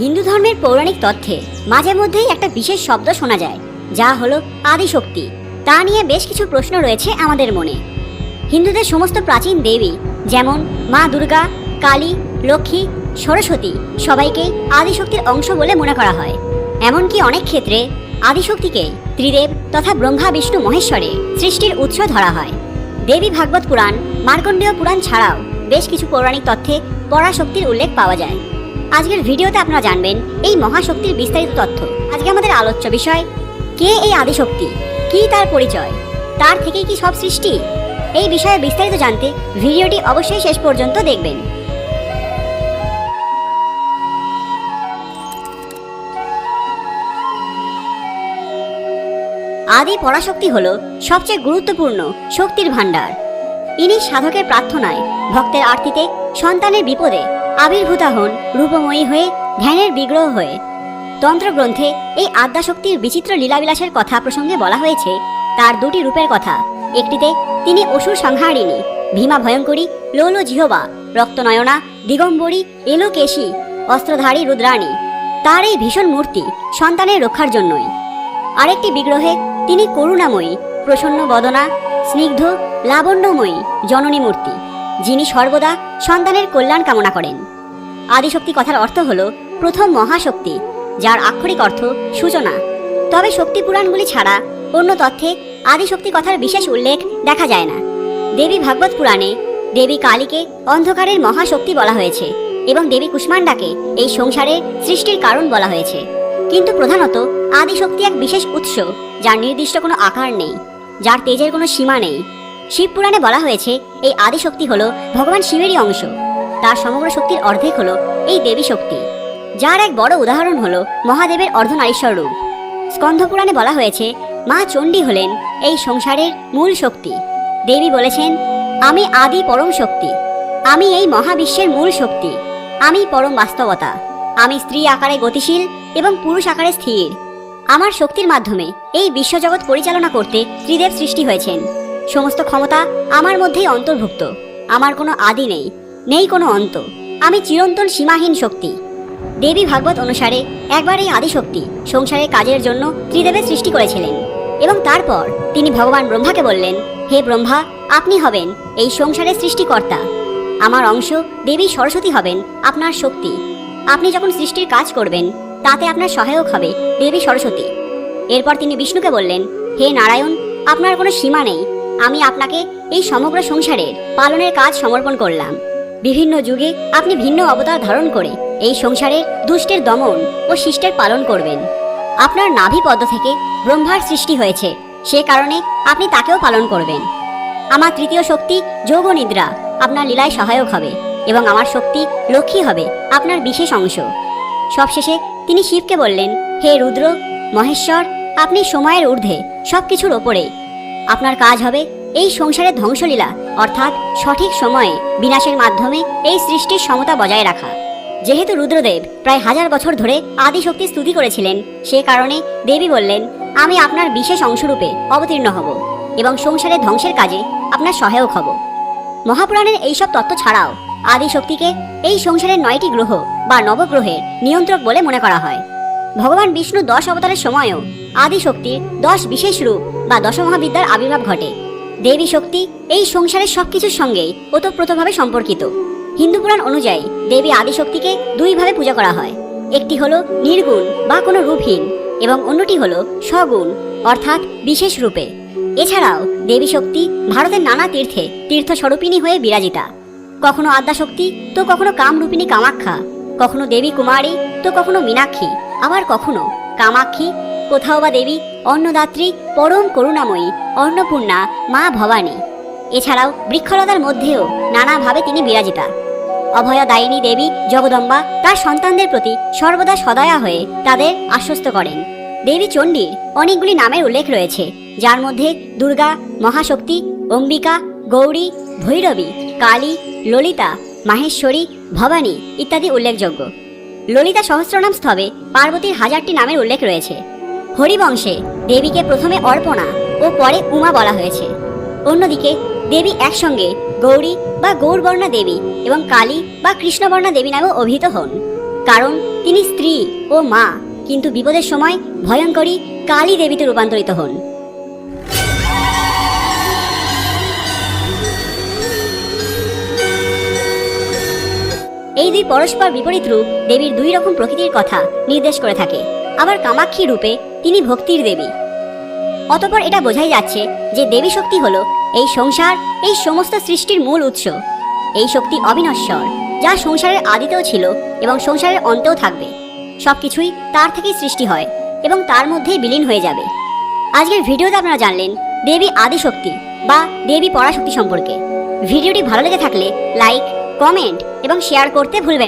হিন্দু ধর্মের পৌরাণিক তথ্যে মাঝে মধ্যেই একটা বিশেষ শব্দ শোনা যায়, যা হলো আদিশক্তি। তা নিয়ে বেশ কিছু প্রশ্ন রয়েছে আমাদের মনে। হিন্দুদের সমস্ত প্রাচীন দেবী, যেমন মা দুর্গা, কালী, লক্ষ্মী, সরস্বতী সবাইকেই আদিশক্তির অংশ বলে মনে করা হয়। এমনকি অনেক ক্ষেত্রে আদিশক্তিকে ত্রিদেব তথা ব্রহ্মা, বিষ্ণু, মহেশ্বরে সৃষ্টির উৎস ধরা হয়। দেবী ভাগবত পুরাণ, মার্কণ্ডেয় পুরাণ ছাড়াও বেশ কিছু পৌরাণিক তথ্যে পরাশক্তির উল্লেখ পাওয়া যায়। আজকের ভিডিওতে আপনারা জানবেন এই মহাশক্তির বিস্তারিত তথ্য। আজকে আমাদের আলোচ্য বিষয়, কে এই আদিশক্তি? কি তার পরিচয়? তার থেকেই কি সব সৃষ্টি? এই বিষয়ে বিস্তারিত জানতে ভিডিওটি অবশ্যই শেষ পর্যন্ত দেখবেন। আদি পরাশক্তি হল সবচেয়ে গুরুত্বপূর্ণ শক্তির ভাণ্ডার। ইনি সাধকের প্রার্থনায়, ভক্তের আরতিতে, সন্তানের বিপদে আবির্ভূতা হন, রূপময়ী হয়ে, ধ্যানের বিগ্রহ হয়ে। তন্ত্রগ্রন্থে এই আদ্যাশক্তির বিচিত্র লীলাবিলাসের কথা প্রসঙ্গে বলা হয়েছে, তার দুটি রূপের কথা। একটিতে, তিনি অসুর সংহারিণী, ভীমা ভয়ঙ্করী, লোল জিহবা, রক্তনয়না, দিগম্বরী, এলোকেশী, অস্ত্রধারী রুদ্রাণী। তার এই ভীষণ মূর্তি সন্তানের রক্ষার জন্যই। আরেকটি বিগ্রহে, তিনি করুণাময়ী, প্রসন্ন বদনা, স্নিগ্ধ, লাবণ্যময়ী, জননী মূর্তি। যিনি সর্বদা সন্তানের কল্যাণ কামনা করেন। আদিশক্তি কথার অর্থ হল প্রথম মহাশক্তি, যার আক্ষরিক অর্থ সূচনা। তবে শক্তি পুরাণগুলি ছাড়া অন্য তথ্যে আদিশক্তি কথার বিশেষ উল্লেখ দেখা যায় না। দেবী ভাগবত পুরাণে দেবী কালীকে অন্ধকারের মহাশক্তি বলা হয়েছে এবং দেবী কুষ্মান্ডাকে এই সংসারের সৃষ্টির কারণ বলা হয়েছে। কিন্তু প্রধানত আদিশক্তি এক বিশেষ উৎস, যার নির্দিষ্ট কোনো আকার নেই, যার তেজের কোনো সীমা নেই। শিব পুরাণে বলা হয়েছে, এই আদি শক্তি হলো ভগবান শিবেরই অংশ। তার সমগ্র শক্তির অর্ধেক হল এই দেবী শক্তি। যার এক বড় উদাহরণ হল মহাদেবের অর্ধনারীশ্বর রূপ। স্কন্ধ পুরাণে বলা হয়েছে, মা চণ্ডী হলেন এই সংসারের মূল শক্তি। দেবী বলেছেন, আমি আদি পরম শক্তি। আমি এই মহাবিশ্বের মূল শক্তি। আমি পরম বাস্তবতা। আমি স্ত্রী আকারে গতিশীল এবং পুরুষ আকারে স্থির। আমার শক্তির মাধ্যমে এই বিশ্বজগৎ পরিচালনা করতে ত্রিদেব সৃষ্টি হয়েছেন। সমস্ত ক্ষমতা আমার মধ্যেই অন্তর্ভুক্ত। আমার কোনো আদি নেই নেই কোনো অন্ত। আমি চিরন্তন সীমাহীন শক্তি। দেবী ভাগবত অনুসারে একবার এই আদিশক্তি সংসারের কাজের জন্য ত্রিদেবের সৃষ্টি করেছিলেন এবং তারপর তিনি ভগবান ব্রহ্মাকে বললেন, হে ব্রহ্মা, আপনি হবেন এই সংসারের সৃষ্টিকর্তা। আমার অংশ দেবী সরস্বতী হবেন, আপনার শক্তি। আপনি যখন সৃষ্টির কাজ করবেন, তাতে আপনার সহায়ক হবে দেবী সরস্বতী। এরপর তিনি বিষ্ণুকে বললেন, হে নারায়ণ, আপনার কোনো সীমা নেই আমি আপনাকে এই সমগ্র সংসারের পালনের কাজ সমর্পণ করলাম। বিভিন্ন যুগে আপনি ভিন্ন অবতার ধারণ করে এই সংসারে দুষ্টের দমন ও শিষ্টের পালন করবেন। আপনার নাভি পদ্ম থেকে ব্রহ্মার সৃষ্টি হয়েছে, সে কারণে আপনি তাকেও পালন করবেন। আমার তৃতীয় শক্তি যোগ নিদ্রা আপনার লীলায় সহায়ক হবে এবং আমার শক্তি লক্ষ্মী হবে আপনার বিশেষ অংশ। সবশেষে তিনি শিবকে বললেন, হে রুদ্র, মহেশ্বর, আপনি সময়ের ঊর্ধ্বে সব কিছুর ওপরে আপনার কাজ হবে এই সংসারের ধ্বংসলীলা, অর্থাৎ সঠিক সময়ে বিনাশের মাধ্যমে এই সৃষ্টির সমতা বজায় রাখা। যেহেতু রুদ্রদেব প্রায় হাজার বছর ধরে আদিশক্তি স্তুতি করেছিলেন, সে কারণে দেবী বললেন, আমি আপনার বিশেষ অংশরূপে অবতীর্ণ হব এবং সংসারের ধ্বংসের কাজে আপনার সহায়ক হব। মহাপুরাণের এইসব তত্ত্ব ছাড়াও আদি শক্তিকে এই সংসারের নয়টি গ্রহ বা নবগ্রহের নিয়ন্ত্রক বলে মনে করা হয়। ভগবান বিষ্ণু দশ অবতারের সময়ও আদি শক্তির দশ বিশেষ রূপ বা দশমহাবিদ্যার আবির্ভাব ঘটে। দেবী শক্তি এই সংসারের সবকিছুর সঙ্গেই ওতপ্রোতভাবে সম্পর্কিত। হিন্দু পুরাণ অনুযায়ী দেবী আদিশক্তিকে দুইভাবে পূজা করা হয়। একটি হলো নির্গুণ বা কোনো রূপহীন এবং অন্যটি হলো সগুণ অর্থাৎ বিশেষ রূপে। এছাড়াও দেবী শক্তি ভারতের নানা তীর্থে তীর্থস্বরূপিণী হয়ে বিরাজিতা। কখনো আদ্যাশক্তি, তো কখনো কামরূপিণী কামাখ্যা। কখনো দেবী কুমারী, তো কখনো মীনাক্ষী। আবার কখনো? কামাক্ষী, কোথাও বা দেবী, অন্নদাত্রী, পরম করুণাময়ী, অন্নপূর্ণা, মা ভবানী। এছাড়াও বৃক্ষলতার মধ্যেও নানাভাবে তিনি বিরাজিতা। অভয়দায়িনী দেবী জগদম্বা তার সন্তানদের প্রতি সর্বদা সদয়া হয়ে তাদের আশ্বস্ত করেন। দেবী চণ্ডীর অনেকগুলি নামের উল্লেখ রয়েছে, যার মধ্যে দুর্গা, মহাশক্তি, অম্বিকা, গৌরী, ভৈরবী, কালী, ললিতা, মাহেশ্বরী, ভবানী ইত্যাদি উল্লেখযোগ্য। ললিতা সহস্রনাম স্তবে পার্বতীর হাজারটি নামের উল্লেখ রয়েছে। হরিবংশে দেবীকে প্রথমে অর্পণা ও পরে উমা বলা হয়েছে। অন্যদিকে দেবী একসঙ্গে গৌরী বা গৌরবর্ণা দেবী এবং কালী বা কৃষ্ণবর্ণা দেবী নামেও অভিহিত হন। কারণ তিনি স্ত্রী ও মা, কিন্তু বিপদের সময় ভয়ঙ্করী কালী দেবীতে রূপান্তরিত হন। এই দুই পরস্পর বিপরীত রূপ দেবীর দুই রকম প্রকৃতির কথা নির্দেশ করে থাকে। আবার কামাক্ষী রূপে তিনি ভক্তির দেবী। অতপর এটা বোঝাই যাচ্ছে যে দেবী শক্তি হলো এই সংসার, এই সমস্ত সৃষ্টির মূল উৎস। এই শক্তি অবিনশ্বর, যা সংসারের আদিতেও ছিল এবং সংসারের অন্তেও থাকবে। সবকিছুই তার থেকেই সৃষ্টি হয় এবং তার মধ্যেই বিলীন হয়ে যাবে। আজকের ভিডিওতে আপনারা জানলেন দেবী আদিশক্তি বা দেবী পরাশক্তি সম্পর্কে। ভিডিওটি ভালো লেগে থাকলে লাইক কমেন্ট এবং শেয়ার করতে ভুলবেন